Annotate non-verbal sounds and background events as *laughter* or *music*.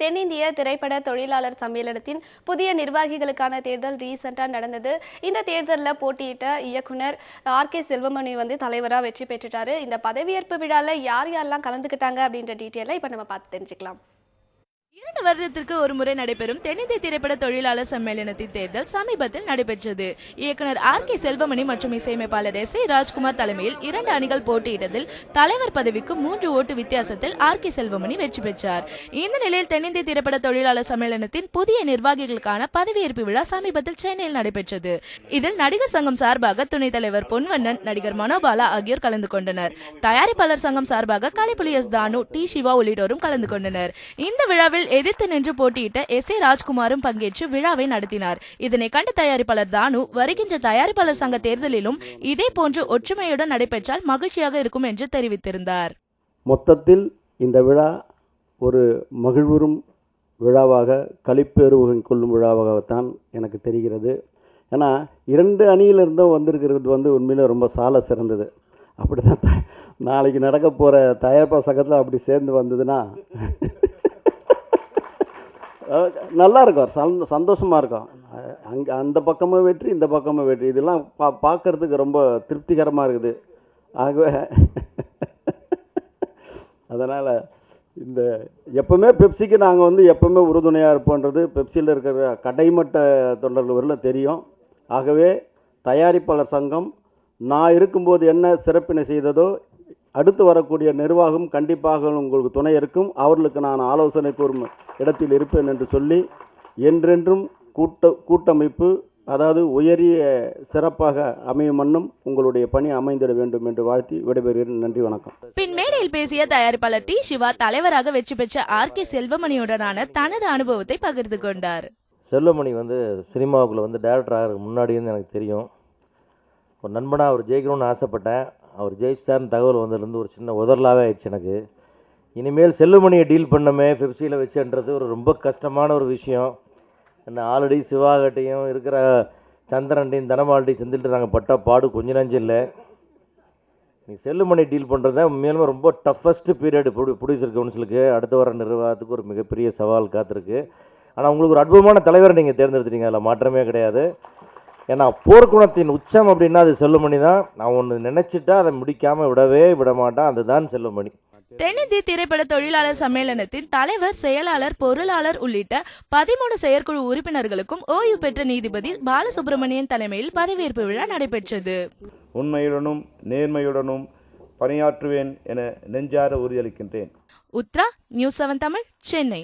தென்னிந்திய திரைப்பட தொழிலாளர் சம்மேளனத்தின் புதிய நிர்வாகிகளுக்கான தேர்தல் ரீசெண்டாக நடந்தது. இந்த தேர்தலில் போட்டியிட்ட இயக்குனர் ஆர். கே. செல்வமணி வந்து தலைவராக வெற்றி பெற்றுட்டாரு. இந்த பதவியேற்பு விழாவில் யார் யாரெல்லாம் கலந்துக்கிட்டாங்க அப்படின்ற டீட்டெயிலை இப்போ நம்ம பார்த்து தெரிஞ்சுக்கலாம். இரண்டு வருடத்திற்கு ஒரு முறை நடைபெறும் தென்னிந்திய திரைப்பட தொழிலாளர் சம்மேளனத்தின் தேர்தல் சமீபத்தில் நடைபெற்றது. இயக்குனர் ஆர் கே செல்வமணி மற்றும் இசையமைப்பாளர் எஸ் ஏ ராஜ்குமார் தலைமையில் இரண்டு அணிகள் போட்டியிட்டதில் தலைவர் பதவிக்கு மூன்று ஓட்டு வித்தியாசத்தில் ஆர் கே செல்வமணி வெற்றி பெற்றார். இந்த நிலையில் தென்னிந்திய திரைப்பட தொழிலாளர் சம்மேளனத்தின் புதிய நிர்வாகிகளுக்கான பதவியேற்பு விழா சமீபத்தில் சென்னையில் நடைபெற்றது. இதில் நடிகர் சங்கம் சார்பாக துணைத் தலைவர் பொன்வண்ணன் நடிகர் மனோபாலா ஆகியோர் கலந்து கொண்டனர். தயாரிப்பாளர் சங்கம் சார்பாக கலைப்புலி எஸ் தானு டி சிவா உள்ளிட்டோரும் கலந்து கொண்டனர். இந்த விழாவில் எதிர்த்து நின்று போட்டியிட்ட எஸ் ஏ ராஜ்குமாரும் பங்கேற்று விழாவை நடத்தினார். இதனை கண்ட தயாரிப்பாளர் தானு வருகின்ற தயாரிப்பாளர் சங்க தேர்தலிலும் இதே போன்று ஒற்றுமையுடன் நடைபெற்றால் மகிழ்ச்சியாக இருக்கும் என்று தெரிவித்திருந்தார். மொத்தத்தில் இந்த விழா ஒரு மகிழ்வுறும் விழாவாக களிப்பேறு கொள்ளும் விழாவாகத்தான் எனக்கு தெரிகிறது. ஏன்னா இரண்டு அணியிலிருந்தும் வந்திருக்கிறது வந்து உண்மையிலே ரொம்ப சால சிறந்தது. அப்படி தான் நாளைக்கு நடக்க போகிற தயாரிப்பா சங்கத்தில் அப்படி சேர்ந்து வந்ததுன்னா நல்லா இருக்கும். சந்த சந்தோஷமாக இருக்கும். அங்கே அந்த பக்கமும் வெற்றி இந்த பக்கமும் வெற்றி. இதெல்லாம் பா பார்க்கறதுக்கு ரொம்ப திருப்திகரமாக இருக்குது. ஆகவே *laughs* அதனால் இந்த எப்பவுமே பெப்சிக்கு நாங்கள் வந்து எப்பவுமே உறுதுணையாக இருப்போன்றது பெப்சியில் இருக்கிற கடைமட்ட தொண்டர்கள் வரல தெரியும். ஆகவே தயாரிப்பாளர் சங்கம் நான் இருக்கும்போது என்ன சிறப்பினை செய்ததோ அடுத்து வரக்கூடிய நிர்வாகம் கண்டிப்பாக உங்களுக்கு துணை இருக்கும். அவர்களுக்கு நான் ஆலோசனை கூறும் இடத்தில் இருப்பேன் என்று சொல்லி என்றென்றும் கூட்ட கூட்டமைப்பு அதாவது உயரிய சிறப்பாக அமையும் வண்ணம் உங்களுடைய பணி அமைந்திட வேண்டும் என்று வாழ்த்தி விடைபெறுகிறேன். நன்றி வணக்கம். பின் மேடையில் பேசிய தயாரிப்பாளர் டி. சிவா தலைவராக வெற்றி பெற்ற ஆர். கே. செல்வமணியுடனான தனது அனுபவத்தை பகிர்ந்து கொண்டார். செல்வமணி வந்து சினிமாவுக்குள்ளே வந்து டேரக்டர் ஆகிறதுக்கு முன்னாடி எனக்கு தெரியும். ஒரு நண்பனாக அவர் ஜெயிக்கணும்னு ஆசைப்பட்டேன். அவர் ஜெயிச்சிட்டார்னு தகவல் வந்ததுலேருந்து ஒரு சின்ன உதறலாவே ஆயிடுச்சு எனக்கு. இனிமேல் செல்லுமணியை டீல் பண்ணமே பெப்சியில் வச்சுன்றது ஒரு ரொம்ப கஷ்டமான ஒரு விஷயம். என்ன ஆல்ரெடி சிவாகட்டையும் இருக்கிற சந்திரன்டையும் தனமால்ட்டையும் செஞ்சுட்டு நாங்கள் பட்ட பாடு கொஞ்ச நஞ்சு இல்லை. நீ செல்லுமணி டீல் பண்ணுறது தான் மேலும் ரொம்ப டஃபஸ்ட்டு பீரியட் ப்ரொடியூசர் கவுன்சிலுக்கு அடுத்த வர நிர்வாகத்துக்கு ஒரு மிகப்பெரிய சவால் காத்திருக்கு. ஆனால் உங்களுக்கு ஒரு அற்புதமான தலைவரை நீங்கள் தேர்ந்தெடுத்துட்டீங்க. அதில் மாற்றமே கிடையாது. ஏன்னா போர்க்குணத்தின் உச்சம் அப்படின்னா அது செல்லுமணி தான். நான் ஒன்று நினச்சிட்டா அதை முடிக்காமல் விடவே விட மாட்டேன் அதுதான் செல்லுமணி. தென்னிந்திய திரைப்பட தொழிலாளர் சம்மேளனத்தின் தலைவர் செயலாளர் பொருளாளர் உள்ளிட்ட பதிமூணு செயற்குழு உறுப்பினர்களுக்கும் ஓய்வு பெற்ற நீதிபதி பாலசுப்ரமணியன் தலைமையில் பதவியேற்பு விழா நடைபெற்றது. உண்மையுடனும் நேர்மையுடனும் பணியாற்றுவேன் என நெஞ்சார உறுதியளிக்கின்றேன். Uthra news seven Tamil Chennai.